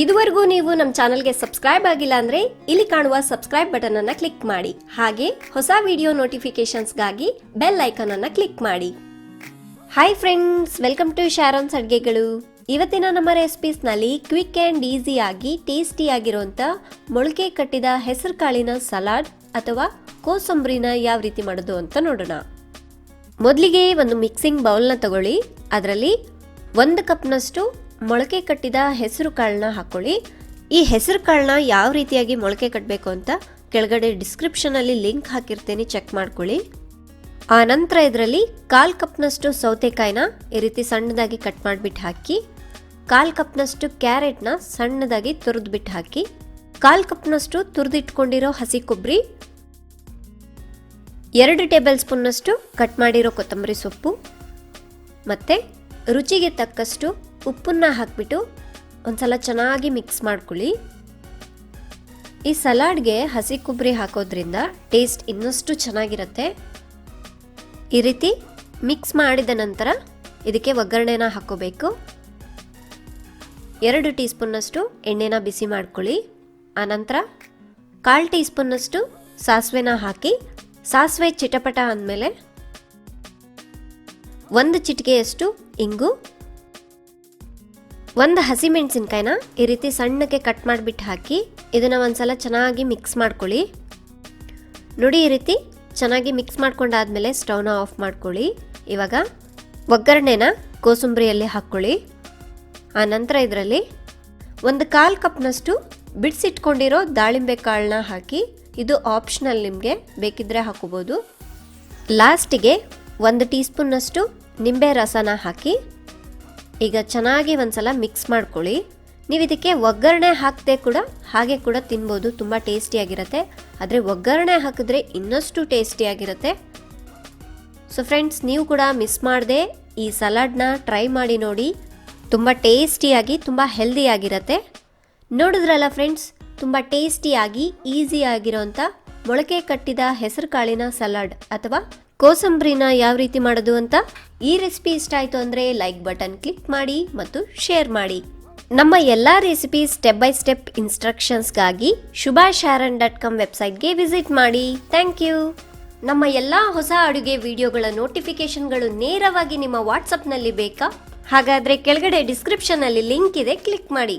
ಇದುವರೆಗೂ ನೀವು ನಮ್ಮ ಚಾನಲ್ಗೆ ಸಬ್ಸ್ಕ್ರೈಬ್ ಆಗಿಲ್ಲ ಅಂದ್ರೆ ಇಲ್ಲಿ ಕಾಣುವ ಸಬ್ಸ್ಕ್ರೈಬ್ ಬಟನ್ ಅನ್ನ ಕ್ಲಿಕ್ ಮಾಡಿ. ಹಾಗೆ ಹೊಸ ವಿಡಿಯೋ ನೋಟಿಫಿಕೇಶನ್ಸ್ಗಾಗಿ ಬೆಲ್ ಐಕಾನ್ ಅನ್ನ ಕ್ಲಿಕ್ ಮಾಡಿ. Hi friends welcome to Sharon's ಅಡುಗೆಗಳು. ಇವತ್ತಿನ ನಮ್ಮ ರೆಸಿಪೀಸ್ನಲ್ಲಿ ಕ್ವಿಕ್ ಆ್ಯಂಡ್ ಈಸಿಯಾಗಿ ಟೇಸ್ಟಿಯಾಗಿರುವಂಥ ಮೊಳಕೆ ಕಟ್ಟಿದ ಹೆಸರು ಕಾಳಿನ ಸಲಾಡ್ ಅಥವಾ ಕೋಸಂಬರಿನ ಯಾವ ರೀತಿ ಮಾಡೋದು ಅಂತ ನೋಡೋಣ. ಮೊದಲಿಗೆ ಒಂದು ಮಿಕ್ಸಿಂಗ್ ಬೌಲ್ನ ತಗೊಳ್ಳಿ. ಅದರಲ್ಲಿ ಒಂದು ಕಪ್ನಷ್ಟು ಮೊಳಕೆ ಕಟ್ಟಿದ ಹೆಸರು ಕಾಳನ್ನ ಹಾಕೊಳ್ಳಿ. ಈ ಹೆಸರು ಕಾಳನ್ನ ಯಾವ ರೀತಿಯಾಗಿ ಮೊಳಕೆ ಕಟ್ಟಬೇಕು ಅಂತ ಕೆಳಗಡೆ ಡಿಸ್ಕ್ರಿಪ್ಷನಲ್ಲಿ ಲಿಂಕ್ ಹಾಕಿರ್ತೇನೆ ಚೆಕ್ ಮಾಡ್ಕೊಳ್ಳಿ. ಆ ನಂತರ ಇದರಲ್ಲಿ ಕಾಲು ಕಪ್ನಷ್ಟು ಸೌತೆಕಾಯಿನ ಈ ರೀತಿ ಸಣ್ಣದಾಗಿ ಕಟ್ ಮಾಡಿಬಿಟ್ಟು ಹಾಕಿ, ಕಾಲು ಕಪ್ನಷ್ಟು ಕ್ಯಾರೆಟ್ನ ಸಣ್ಣದಾಗಿ ತುರಿದ್ಬಿಟ್ಟು ಹಾಕಿ, ಕಾಲು ಕಪ್ನಷ್ಟು ತುರಿದಿಟ್ಕೊಂಡಿರೋ ಹಸಿ ಕೊಬ್ಬರಿ ಎರಡು ಟೇಬಲ್ ಸ್ಪೂನ್ನಷ್ಟು ಕಟ್ ಮಾಡಿರೋ ಕೊತ್ತಂಬರಿ ಸೊಪ್ಪು, ಮತ್ತು ರುಚಿಗೆ ತಕ್ಕಷ್ಟು ಉಪ್ಪನ್ನ ಹಾಕಿಬಿಟ್ಟು ಒಂದ್ಸಲ ಚೆನ್ನಾಗಿ ಮಿಕ್ಸ್ ಮಾಡ್ಕೊಳ್ಳಿ. ಈ ಸಲಾಡ್ಗೆ ಹಸಿ ಕೊಬ್ಬರಿ ಹಾಕೋದ್ರಿಂದ ಟೇಸ್ಟ್ ಇನ್ನಷ್ಟು ಚೆನ್ನಾಗಿರುತ್ತೆ. ಈ ರೀತಿ ಮಿಕ್ಸ್ ಮಾಡಿದ ನಂತರ ಇದಕ್ಕೆ ಒಗ್ಗರಣೆನ ಹಾಕೋಬೇಕು. ಎರಡು ಟೀ ಸ್ಪೂನ್ನಷ್ಟು ಎಣ್ಣೆನ ಬಿಸಿ ಮಾಡ್ಕೊಳ್ಳಿ. ಆನಂತರ ಕಾಲು ಟೀ ಸ್ಪೂನ್ನಷ್ಟು ಸಾಸಿವೆನ ಹಾಕಿ ಸಾಸಿವೆ ಚಿಟಪಟ ಅಂದಮೇಲೆ ಒಂದು ಚಿಟಿಕೆಯಷ್ಟು ಇಂಗು ಒಂದು ಹಸಿಮೆಣಸಿನ್ಕಾಯಿನ ಈ ರೀತಿ ಸಣ್ಣಕ್ಕೆ ಕಟ್ ಮಾಡಿಬಿಟ್ಟು ಹಾಕಿ ಇದನ್ನು ಒಂದ್ಸಲ ಚೆನ್ನಾಗಿ ಮಿಕ್ಸ್ ಮಾಡ್ಕೊಳ್ಳಿ. ನೋಡಿ ಈ ರೀತಿ ಚೆನ್ನಾಗಿ ಮಿಕ್ಸ್ ಮಾಡ್ಕೊಂಡಾದ್ಮೇಲೆ ಸ್ಟೌನ ಆಫ್ ಮಾಡ್ಕೊಳ್ಳಿ. ಇವಾಗ ಒಗ್ಗರಣೆನ ಕೋಸಂಬರಿಯಲ್ಲಿ ಹಾಕ್ಕೊಳ್ಳಿ. ಆ ನಂತರ ಇದರಲ್ಲಿ ಒಂದು ಕಾಲು ಕಪ್ನಷ್ಟು ಬಿಡಿಸಿಟ್ಕೊಂಡಿರೋ ದಾಳಿಂಬೆ ಕಾಳನ್ನ ಹಾಕಿ ಇದು ಆಪ್ಷನಲ್ ನಿಮಗೆ ಬೇಕಿದ್ದರೆ ಹಾಕೋಬೋದು ಲಾಸ್ಟಿಗೆ ಒಂದು ಟೀ ಸ್ಪೂನ್ನಷ್ಟು ನಿಂಬೆ ರಸನ ಹಾಕಿ ಈಗ ಚೆನ್ನಾಗಿ ಒಂದ್ಸಲ ಮಿಕ್ಸ್ ಮಾಡ್ಕೊಳ್ಳಿ. ನೀವು ಇದಕ್ಕೆ ಒಗ್ಗರಣೆ ಹಾಕದೆ ಕೂಡ, ಹಾಗೆ ಕೂಡ ತಿನ್ಬೋದು. ತುಂಬ ಟೇಸ್ಟಿಯಾಗಿರುತ್ತೆ ಆದರೆ ಒಗ್ಗರಣೆ ಹಾಕಿದ್ರೆ ಇನ್ನಷ್ಟು ಟೇಸ್ಟಿಯಾಗಿರುತ್ತೆ ಸೊ ಫ್ರೆಂಡ್ಸ್ ನೀವು ಕೂಡ ಮಿಸ್ ಮಾಡದೆ ಈ ಸಲಾಡ್ನ ಟ್ರೈ ಮಾಡಿ ನೋಡಿ. ತುಂಬ ಟೇಸ್ಟಿಯಾಗಿ ತುಂಬ ಹೆಲ್ದಿಯಾಗಿರುತ್ತೆ ನೋಡಿದ್ರಲ್ಲ ಫ್ರೆಂಡ್ಸ್ ತುಂಬ ಟೇಸ್ಟಿಯಾಗಿ ಈಸಿಯಾಗಿರೋಂಥ ಮೊಳಕೆ ಕಟ್ಟಿದ ಹೆಸರು ಕಾಳಿನ ಸಲಾಡ್ ಅಥವಾ ಕೋಸಂಬರಿನ ಯಾವ ರೀತಿ ಮಾಡೋದು ಅಂತ ಈ ರೆಸಿಪಿ ಇಷ್ಟ ಆಯಿತು ಅಂದರೆ ಲೈಕ್ ಬಟನ್ ಕ್ಲಿಕ್ ಮಾಡಿ ಮತ್ತು ಶೇರ್ ಮಾಡಿ. ನಮ್ಮ ಎಲ್ಲ ರೆಸಿಪಿ ಸ್ಟೆಪ್ ಬೈ ಸ್ಟೆಪ್ ಇನ್ಸ್ಟ್ರಕ್ಷನ್ಸ್ಗಾಗಿ ಶುಭಾ ಶಾರನ್ ಡಾಟ್ ಕಾಮ್ ವೆಬ್ಸೈಟ್ಗೆ ವಿಸಿಟ್ ಮಾಡಿ. ಥ್ಯಾಂಕ್ ಯು ನಮ್ಮ ಎಲ್ಲ ಹೊಸ ಅಡುಗೆ ವಿಡಿಯೋಗಳ ನೋಟಿಫಿಕೇಶನ್ಗಳು ನೇರವಾಗಿ ನಿಮ್ಮ ವಾಟ್ಸಪ್ನಲ್ಲಿ ಬೇಕಾ? ಹಾಗಾದರೆ ಕೆಳಗಡೆ ಡಿಸ್ಕ್ರಿಪ್ಷನ್ನಲ್ಲಿ ಲಿಂಕ್ ಇದೆ ಕ್ಲಿಕ್ ಮಾಡಿ.